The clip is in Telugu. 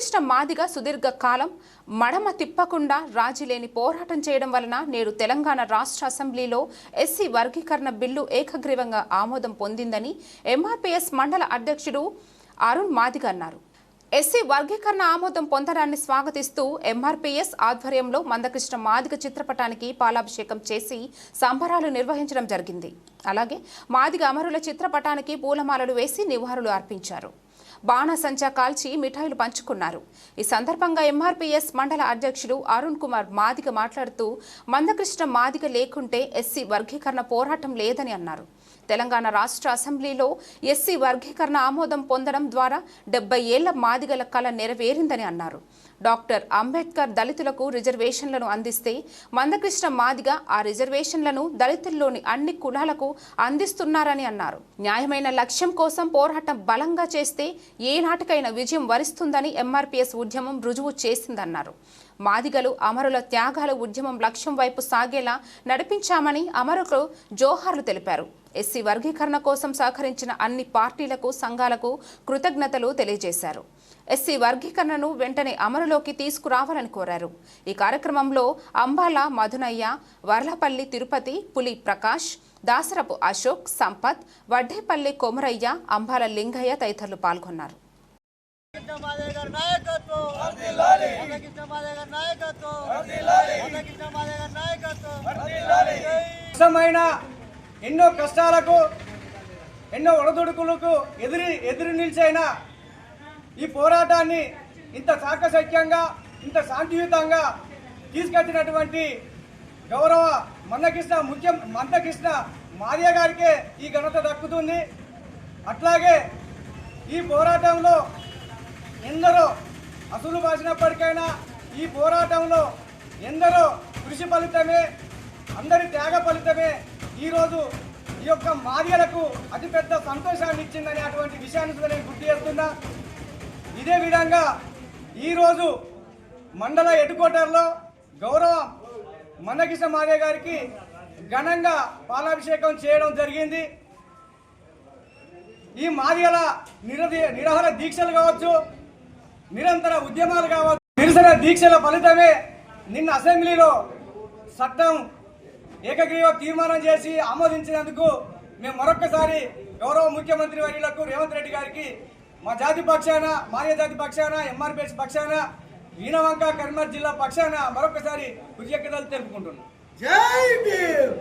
మందకృష్ణ మాదిగ సుదీర్ఘ కాలం మడమ తిప్పకుండా రాజీలేని పోరాటం చేయడం వలన నేడు తెలంగాణ రాష్ట్ర అసెంబ్లీలో ఎస్సీ వర్గీకరణ బిల్లు ఏకగ్రీవంగా ఆమోదం పొందిందని ఎంఆర్పీఎస్ మండల అధ్యక్షుడు అరుణ్ మాదిగ అన్నారు. ఎస్సీ వర్గీకరణ ఆమోదం పొందడాన్ని స్వాగతిస్తూ ఎంఆర్పీఎస్ ఆధ్వర్యంలో మందకృష్ణ మాదిగ చిత్రపటానికి పాలాభిషేకం చేసి సంబరాలు నిర్వహించడం జరిగింది. అలాగే మాదిగ అమరుల చిత్రపటానికి పూలమాలలు వేసి నివాళులు అర్పించారు. బాణసంచా కాల్చి మిఠాయిలు పంచుకున్నారు. ఈ సందర్భంగా ఎంఆర్పీఎస్ మండల అధ్యక్షులు అరుణ్ కుమార్ మాదిగ మాట్లాడుతూ మందకృష్ణ మాదిగ లేకుంటే ఎస్సీ వర్గీకరణ పోరాటం లేదని అన్నారు. తెలంగాణ రాష్ట్ర అసెంబ్లీలో ఎస్సీ వర్గీకరణ ఆమోదం పొందడం ద్వారా డెబ్బై ఏళ్ళ మాదిగల కళ నెరవేరిందని అన్నారు. డాక్టర్ అంబేద్కర్ దళితులకు రిజర్వేషన్లను అందిస్తే మందకృష్ణ మాదిగ ఆ రిజర్వేషన్లను దళితుల్లోని అన్ని కులాలకు అందిస్తున్నారని అన్నారు. న్యాయమైన లక్ష్యం కోసం పోరాటం బలంగా చేస్తే ఏ నాటికైనా విజయం వరిస్తుందని ఎంఆర్పీఎస్ ఉద్యమం రుజువు చేసిందన్నారు. మాదిగలు అమరుల త్యాగాల ఉద్యమం లక్ష్యం వైపు సాగేలా నడిపించామని అమరులకు జోహార్లు తెలిపారు. ఎస్సీ వర్గీకరణ కోసం సహకరించిన అన్ని పార్టీలకు సంఘాలకు కృతజ్ఞతలు తెలియజేశారు. ఎస్సీ వర్గీకరణను వెంటనే అమలులోకి తీసుకురావాలని కోరారు. ఈ కార్యక్రమంలో అంబాల మధునయ్య వర్లపల్లి తిరుపతి పులి ప్రకాష్ దాసరపు అశోక్ సంపత్ వడ్డేపల్లి కొమరయ్య అంబాల లింగయ్య తదితరులు పాల్గొన్నారు. నాయకత్వం ఎన్నో కష్టాలకు ఎన్నో ఒడదుడుకులకు ఎదురు ఎదురు నిలిచైన ఈ పోరాటాన్ని ఇంత సాకసఖ్యంగా ఇంత శాంతియుతంగా తీసుకొచ్చినటువంటి గౌరవ మందకృష్ణ ముఖ్యం మందకృష్ణ మార్య గారికే ఈ ఘనత దక్కుతుంది. అట్లాగే ఈ పోరాటంలో ఎందరో అసలు బాసినప్పటికైనా ఈ పోరాటంలో ఎందరో కృషి ఫలితమే అందరి త్యాగ ఫలితమే ఈరోజు ఈ యొక్క మాదిగలకు అతిపెద్ద సంతోషాన్ని ఇచ్చిందని అటువంటి విషయాన్ని కూడా నేను గుర్తు చేస్తున్నా. ఇదే విధంగా ఈరోజు మండల హెడ్ క్వార్టర్లో గౌరవ మందకృష్ణ మాదే గారికి ఘనంగా పాలాభిషేకం చేయడం జరిగింది. ఈ మాదిగల నిరది నిరహర దీక్షలు కావచ్చు నిరంతర ఉద్యమాలు కావచ్చు నిరసన దీక్షల ఫలితమే నిన్న అసెంబ్లీలో చట్టం ఏకగ్రీవ తీర్మానం చేసి ఆమోదించినందుకు మేము మరొక్కసారి గౌరవ ముఖ్యమంత్రి వర్యులకు రేవంత్ రెడ్డి గారికి మా జాతి పక్షాన మాయ జాతి పక్షాన ఎంఆర్పిఎస్ పక్షాన ఈనవంక కరీంనగర్ జిల్లా పక్షాన మరొకసారి కృతజ్ఞతలు తెలుపుకుంటున్నాం. జై భీమ్!